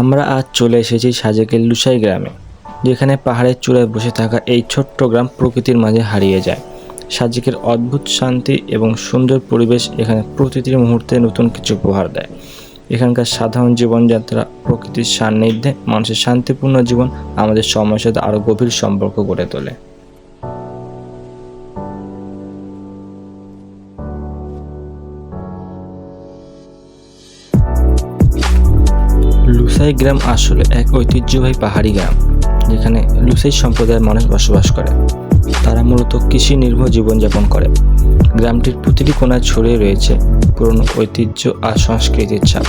আমরা আজ চলে এসেছি সাজেকের লুসাই গ্রামে, যেখানে পাহাড়ের চূড়ায় বসে থাকা এই ছোট্ট গ্রাম প্রকৃতির মাঝে হারিয়ে যায়। সাজেকের অদ্ভুত শান্তি এবং সুন্দর পরিবেশ এখানে প্রতিটি মুহূর্তে নতুন কিছু উপহার দেয়। এখানকার সাধারণ জীবনযাত্রা, প্রকৃতির সান্নিধ্যে মানুষের শান্তিপূর্ণ জীবন আমাদের সময়ের সাথে আরও গভীর সম্পর্ক গড়ে তোলে। লুসাই গ্রাম আসলে এক ঐতিহ্যবাহী পাহাড়ি গ্রাম, যেখানে লুসাই সম্প্রদায়ের মানুষ বসবাস করে। তারা মূলত কৃষি নির্ভর জীবনযাপন করে। গ্রামটির প্রতিটি কোনায় ছড়িয়ে রয়েছে পুরনো ঐতিহ্য আর সংস্কৃতির ছাপ।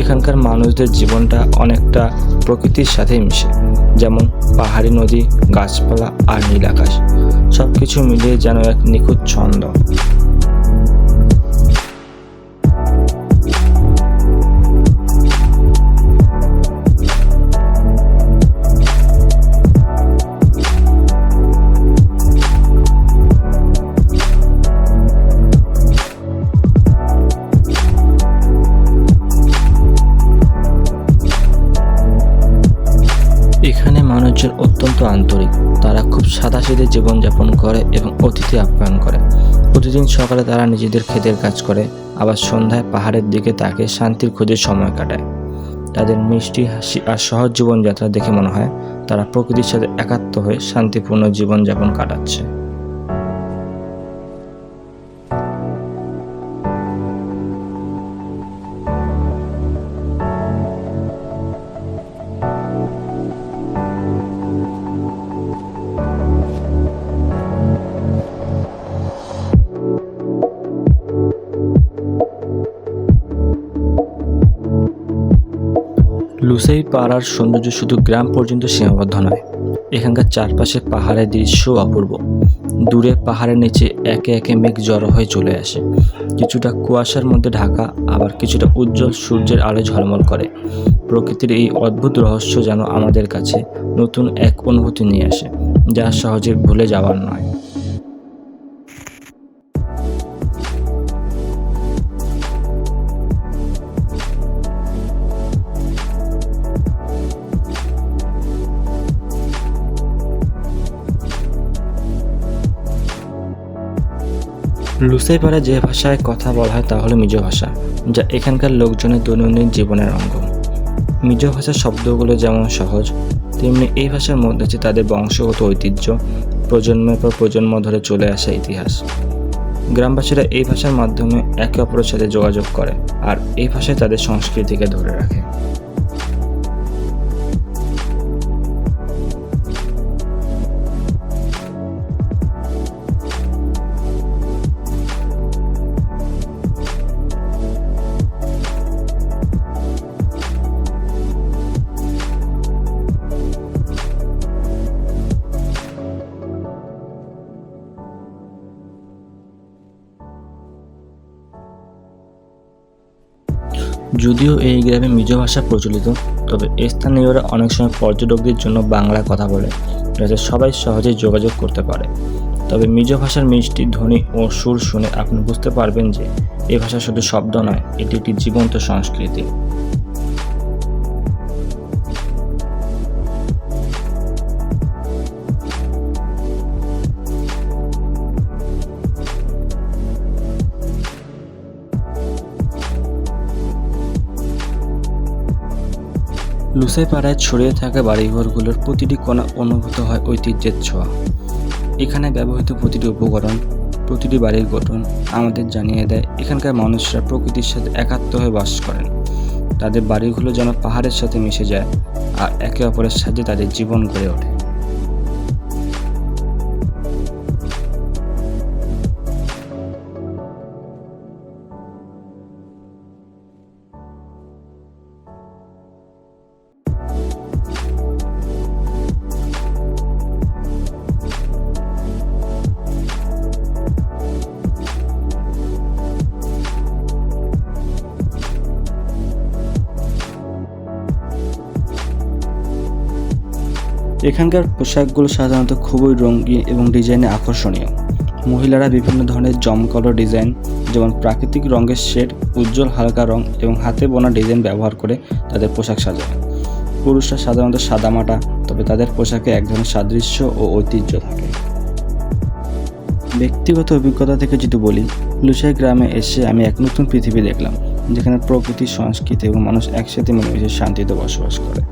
এখানকার মানুষদের জীবনটা অনেকটা প্রকৃতির সাথে মিশে, যেমন পাহাড়ি নদী, গাছপালা আর নীল আকাশ। সব কিছু মিলিয়ে যেন এক নিখুঁত ছন্দ। মানুষজন অত্যন্ত আন্তরিক। তারা খুব সাদাসিধে জীবনযাপন করে এবং অতিথি আপ্যায়ন করে। প্রতিদিন সকালে তারা নিজেদের ক্ষেতের কাজ করে, আবার সন্ধ্যায় পাহাড়ের দিকে তাকে শান্তির খোঁজে সময় কাটায়। তাদের মিষ্টি, হাসি আর সহজ জীবনযাত্রা দেখে মনে হয়, তারা প্রকৃতির সাথে একাত্ম হয়ে শান্তিপূর্ণ জীবনযাপন কাটাচ্ছে। লুসাই পাড়ার সৌন্দর্য শুধু গ্রাম পর্যন্ত সীমাবদ্ধ নয়, এখানকার চারপাশে পাহাড়ের দৃশ্য অপূর্ব। দূরে পাহাড়ের নিচে একে একে মেঘ জড়ো হয়ে চলে আসে। কিছুটা কুয়াশার মধ্যে ঢাকা, আবার কিছুটা উজ্জ্বল সূর্যের আলো ঝলমল করে। প্রকৃতির এই অদ্ভুত রহস্য যেন আমাদের কাছে নতুন এক অনুভূতি নিয়ে আসে, যা সহজে ভুলে যাওয়ার নয়। লুসাইপাড়া যে ভাষায় কথা বলা হয় তা হলো মিজো ভাষা, যা এখানকার লোকজনের দৈনন্দিন জীবনের অঙ্গ। মিজো ভাষার শব্দগুলো যেমন সহজ, তেমনি এই ভাষার মধ্যে আছে তাদের বংশগত ঐতিহ্য, প্রজন্মের পর প্রজন্ম ধরে চলে আসা ইতিহাস। গ্রামবাসীরা এই ভাষার মাধ্যমে একে অপরের সাথে যোগাযোগ করে আর এই ভাষায় তাদের সংস্কৃতিকে ধরে রাখে। যদিও এই গ্রামে মিজো ভাষা প্রচলিত, তবে স্থানীয়রা অনেক সময় পর্যটকদের জন্য বাংলা কথা বলে, যাতে সবাই সহজে যোগাযোগ করতে পারে। তবে মিজো ভাষার মিষ্টি, ধ্বনি ও সুর শুনে আপনি বুঝতে পারবেন যে, এ ভাষা শুধু শব্দ নয়, এটি একটি জীবন্ত সংস্কৃতি। লুসাই পাড়ায় ছড়িয়ে থাকা বাড়িঘরগুলোর প্রতিটি কোণা অনুভূত হয় ঐতিহ্যের ছোঁয়া। এখানে ব্যবহৃত প্রতিটি উপকরণ, প্রতিটি বাড়ির গঠন আমাদের জানিয়ে দেয় এখানকার মানুষরা প্রকৃতির সাথে একাত্ম হয়ে বাস করেন। তাদের বাড়িগুলো যেন পাহাড়ের সাথে মিশে যায় আর একে অপরের সাথে তাদের জীবন গড়ে ওঠে। এখানকার পোশাকগুলো সাধারণত খুবই রঙিন এবং ডিজাইনে আকর্ষণীয়। মহিলারা বিভিন্ন ধরনের জমকালো ডিজাইন যেমন প্রাকৃতিক রঙের শেড উজ্জ্বল হালকা রং এবং হাতে বোনা ডিজাইন ব্যবহার করে তাদের পোশাক সাজায়। পুরুষরা সাধারণত সাদামাটা তবে তাদের পোশাকে এক ধরনের সাদৃশ্য ও ঐতিহ্য থাকে। ব্যক্তিগত অভিজ্ঞতা থেকে যদি বলি লুসাই গ্রামে এসে আমি এক নতুন পৃথিবী দেখলাম, যেখানে প্রকৃতি, সংস্কৃতি এবং মানুষ একসাথে মিলেমিশে শান্তিতে বসবাস করে।